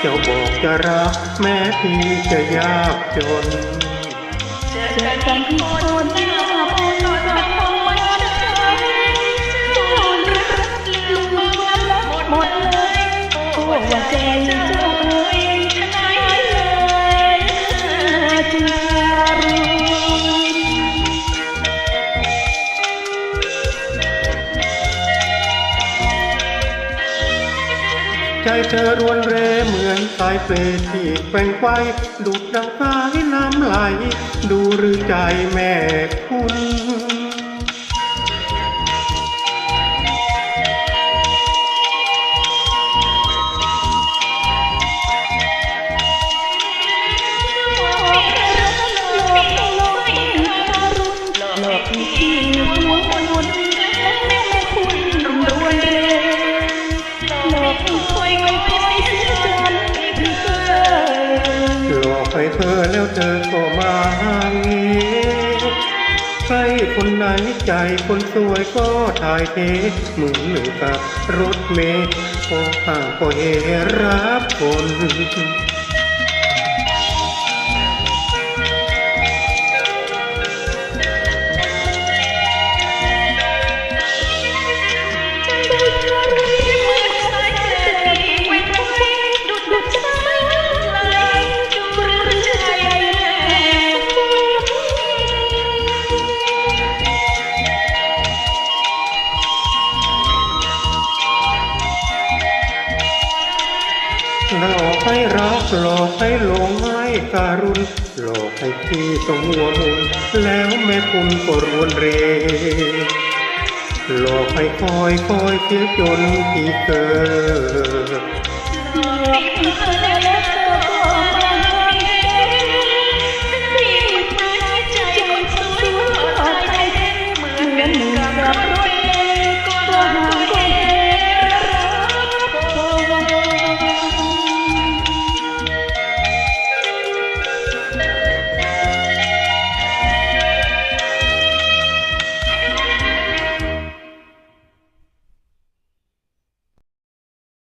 เจ้าบอกจะรักแม้พี่จะยากจนเจอกันที่คนหน้า เธอรวนเรเหมือนสายเปลที่แกว่งไกวดูดดังสายน้ำไหล ดูหรือใจแม่คุณ หลอกไปเธอแล้วเธอก็มาเงใครคนไหนใจคนสวยก็ถ่ายเทเหมือนหนกับรถเมล์ก็ห่างก็เฮรับคน หลอกให้รักหลอกให้หลงให้การุณหลอกให้พี่ต้องหัวมุนแล้วแม่คุณก็รวนเร หลอกให้คอยคอยเสียจนที่เกิดหลอกให้เธอแล้ว